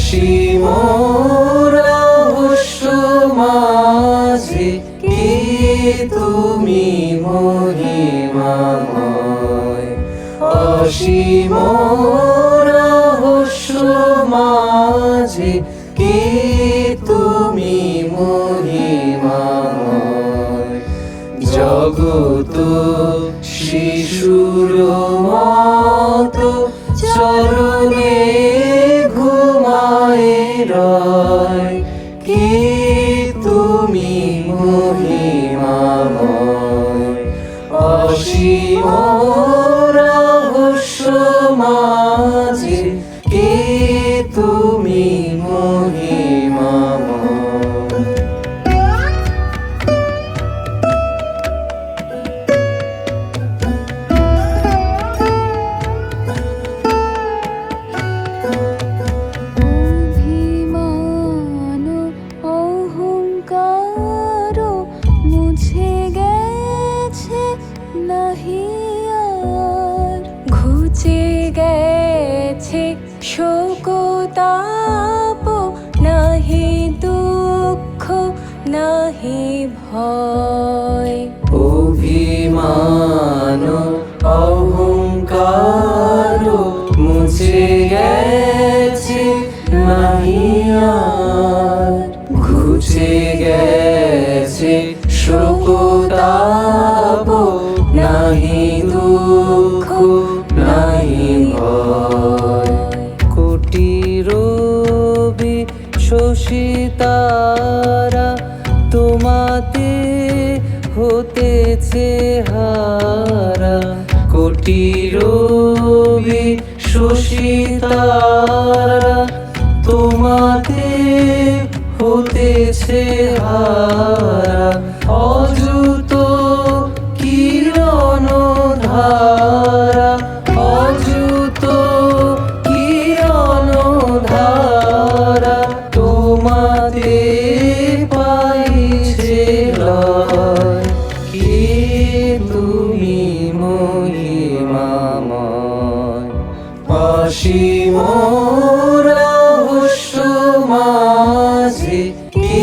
অসীম রহস্য মাঝে কি তুমি মহিমাময়? অসীম রহস্য মাঝে কি তুমি মহিমাময়? জগত শিশুর মহিমাময় গেছে শোকতাপ নাহি দুঃখ নাহি ভয়। অভিমান অহংকার মুছে গেছে নাহিয়ার ঘুচে গেছে হতেছে হারা কোটি রবি শোষিতারা তোমাতে হতেছে হারা। মহিমাময়। অসীম রহস্য মাঝে কি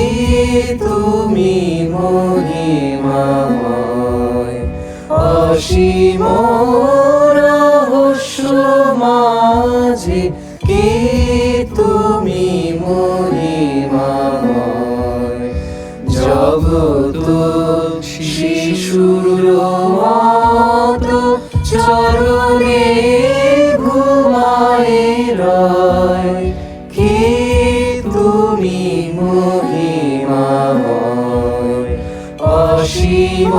তুমি মহিমাময়? অসীম রহস্য তুমি মহিমা অসীম